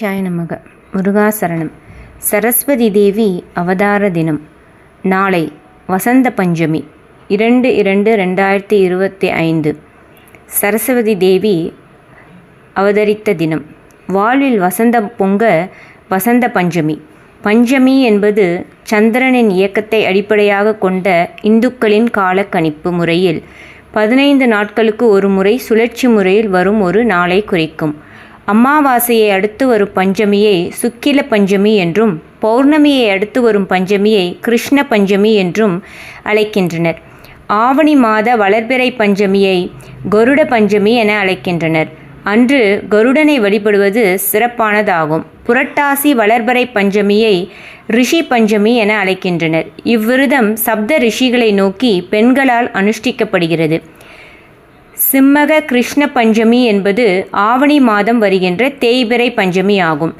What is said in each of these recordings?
சாய நமக. முருகாசரணம் சரஸ்வதி தேவி அவதார தினம். நாளை வசந்த பஞ்சமி. இரண்டு இரண்டு ரெண்டாயிரத்தி இருபத்தி ஐந்து. சரஸ்வதி தேவி அவதரித்த தினம். வாழ்வில் வசந்தம் பொங்க வசந்த பஞ்சமி. பஞ்சமி என்பது சந்திரனின் இயக்கத்தை அடிப்படையாக கொண்ட இந்துக்களின் கால கணிப்பு முறையில் பதினைந்து நாட்களுக்கு ஒரு முறை சுழற்சி முறையில் வரும் ஒரு நாளை குறிக்கும். அமாவாசையை அடுத்து வரும் பஞ்சமியை சுக்கில பஞ்சமி என்றும் பௌர்ணமியை அடுத்து வரும் பஞ்சமியை கிருஷ்ண பஞ்சமி என்றும் அழைக்கின்றனர். ஆவணி மாத வளர்பிறை பஞ்சமியை கருட பஞ்சமி என அழைக்கின்றனர். அன்று கருடனை வழிபடுவது சிறப்பானதாகும். புரட்டாசி வளர்பறை பஞ்சமியை ரிஷி பஞ்சமி என அழைக்கின்றனர். இவ்விரதம் சப்த ரிஷிகளை நோக்கி பெண்களால் அனுஷ்டிக்கப்படுகிறது. சிம்மக கிருஷ்ண பஞ்சமி என்பது ஆவணி மாதம் வருகின்ற தேய்பிறை பஞ்சமி ஆகும்.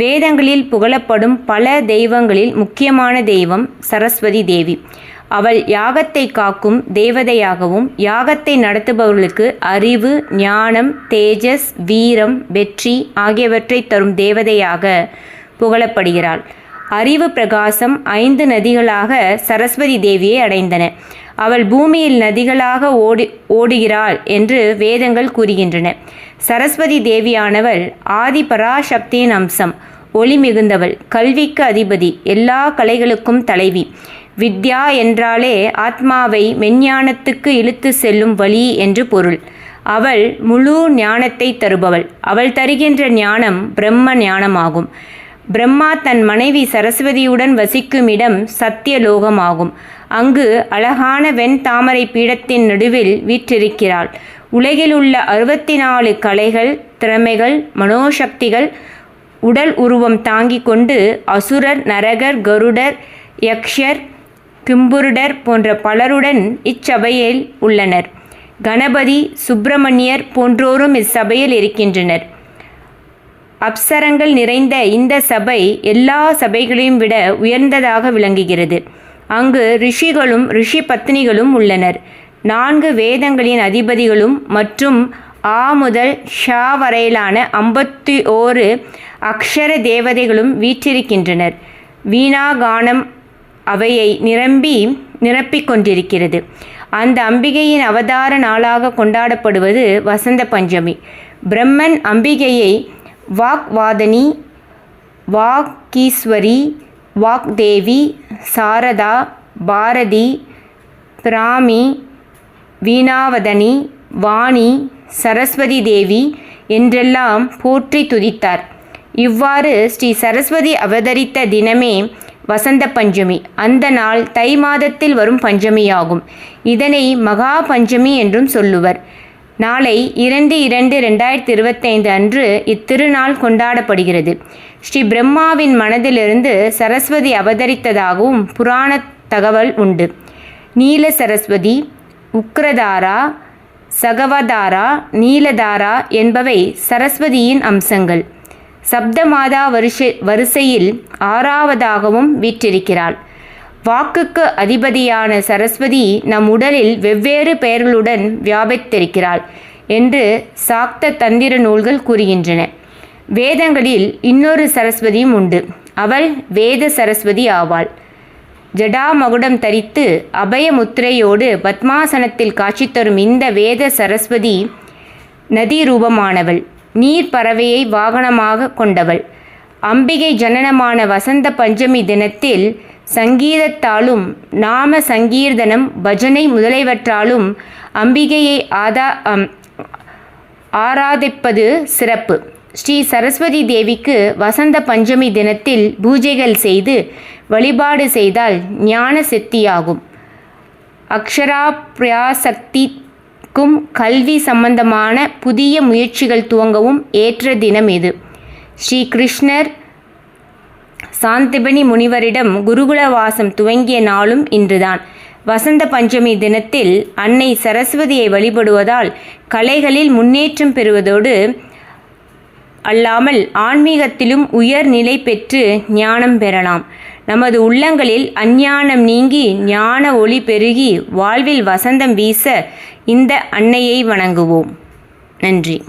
வேதங்களில் புகழப்படும் பல தெய்வங்களில் முக்கியமான தெய்வம் சரஸ்வதி தேவி. அவள் யாகத்தை காக்கும் தேவதையாகவும் யாகத்தை நடத்துபவர்களுக்கு அறிவு ஞானம் தேஜஸ் வீரம் வெற்றி ஆகியவற்றை தரும் தேவதையாக புகழப்படுகிறாள். அறிவு பிரகாசம் ஐந்து நதிகளாக சரஸ்வதி தேவியை அடைந்தன. அவள் பூமியில் நதிகளாக ஓடி ஓடுகிறாள் என்று வேதங்கள் கூறுகின்றன. சரஸ்வதி தேவியானவள் ஆதி பராசக்தியின் அம்சம் ஒளி மிகுந்தவள் கல்விக்கு அதிபதி எல்லா கலைகளுக்கும் தலைவி. வித்யா என்றாலே ஆத்மாவை மெஞ்ஞானத்துக்கு இழுத்து செல்லும் வழி என்று பொருள். அவள் முழு ஞானத்தை தருபவள். அவள் தருகின்ற ஞானம் பிரம்ம ஞானமாகும். பிரம்மா தன் மனைவி சரஸ்வதியுடன் வசிக்கும் இடம் சத்தியலோகமாகும். அங்கு அழகான வெண் தாமரை பீடத்தின் நடுவில் வீற்றிருக்கிறாள். உலகில் உள்ள அறுபத்தி நாலு கலைகள் திறமைகள் மனோசக்திகள் உடல் உருவம் தாங்கிக் கொண்டு அசுரர் நரகர் கருடர் யக்ஷர் கிம்புருடர் போன்ற பலருடன் இச்சபையில் உள்ளனர். கணபதி சுப்பிரமணியர் போன்றோரும் இச்சபையில் இருக்கின்றனர். அப்சரங்கள் நிறைந்த இந்த சபை எல்லா சபைகளையும் விட உயர்ந்ததாக விளங்குகிறது. அங்கு ரிஷிகளும் ரிஷி பத்னிகளும் உள்ளனர். நான்கு வேதங்களின் அதிபதிகளும் மற்றும் ஆ முதல் ஷா வரையிலான ஐம்பத்தி ஓரு அக்ஷர தேவதைகளும் வீற்றிருக்கின்றனர். வீணாகானம் அவையை நிரம்பி நிரப்பிக் கொண்டிருக்கிறது. அந்த அம்பிகையின் அவதார நாளாக கொண்டாடப்படுவது வசந்த பஞ்சமி. பிரம்மன் அம்பிகையை வாக்வாதனி வாக்கீஸ்வரி வாக்தேவி சாரதா பாரதி பிராமி வீணாவதனி வாணி சரஸ்வதி தேவி என்றெல்லாம் போற்றி துதித்தார். இவ்வாறு ஸ்ரீ சரஸ்வதி அவதரித்த தினமே வசந்த பஞ்சமி. அந்த நாள் தை மாதத்தில் வரும் பஞ்சமியாகும். இதனை மகா பஞ்சமி என்றும் சொல்லுவர். நாளை இரண்டு இரண்டு ரெண்டாயிரத்தி இருபத்தைந்து அன்று இத்திருநாள் கொண்டாடப்படுகிறது. ஸ்ரீ பிரம்மாவின் மனதிலிருந்து சரஸ்வதி அவதரித்ததாகவும் புராண தகவல் உண்டு. நீல சரஸ்வதி உக்ரதாரா சகவதாரா நீலதாரா என்பவை சரஸ்வதியின் அம்சங்கள். சப்தமாதா வரிசை வரிசையில் ஆறாவதாகவும் வீற்றிருக்கிறாள். வாக்குக்கு அதிபதியான சரஸ்வதி நம் உடலில் வெவ்வேறு பெயர்களுடன் வியாபித்திருக்கிறாள் என்று சாக்த தந்திர நூல்கள் கூறுகின்றன. வேதங்களில் இன்னொரு சரஸ்வதியும் உண்டு. அவள் வேத சரஸ்வதி ஆவாள். ஜடாமகுடம் தரித்து அபய முத்திரையோடு பத்மாசனத்தில் காட்சி தரும் இந்த வேத சரஸ்வதி நதி ரூபமானவள். நீர் பறவையை வாகனமாக கொண்டவள். அம்பிகை ஜனனமான வசந்த பஞ்சமி தினத்தில் சங்கீதத்தாலும் நாம சங்கீர்தனம் பஜனை முதலைவற்றாலும் அம்பிகையை ஆதா ஆராதிப்பது சிறப்பு. ஸ்ரீ சரஸ்வதி தேவிக்கு வசந்த பஞ்சமி தினத்தில் பூஜைகள் செய்து வழிபாடு செய்தால் ஞான சித்தியாகும். அக்ஷராபிராசக்திக்கும் கல்வி சம்பந்தமான புதிய முயற்சிகள் துவங்கவும் ஏற்ற தினம் இது. ஸ்ரீ கிருஷ்ணர் சாந்திபனி முனிவரிடம் குருகுல வாசம் துவங்கிய நாளும் இன்றுதான். வசந்த பஞ்சமி தினத்தில் அன்னை சரஸ்வதியை வழிபடுவதால் கலைகளில் முன்னேற்றம் பெறுவதோடு அல்லாமல் ஆன்மீகத்திலும் உயர் நிலை பெற்று ஞானம் பெறலாம். நமது உள்ளங்களில் அஞ்ஞானம் நீங்கி ஞான ஒளி பெருகி வாழ்வில் வசந்தம் வீச இந்த அன்னையை வணங்குவோம். நன்றி.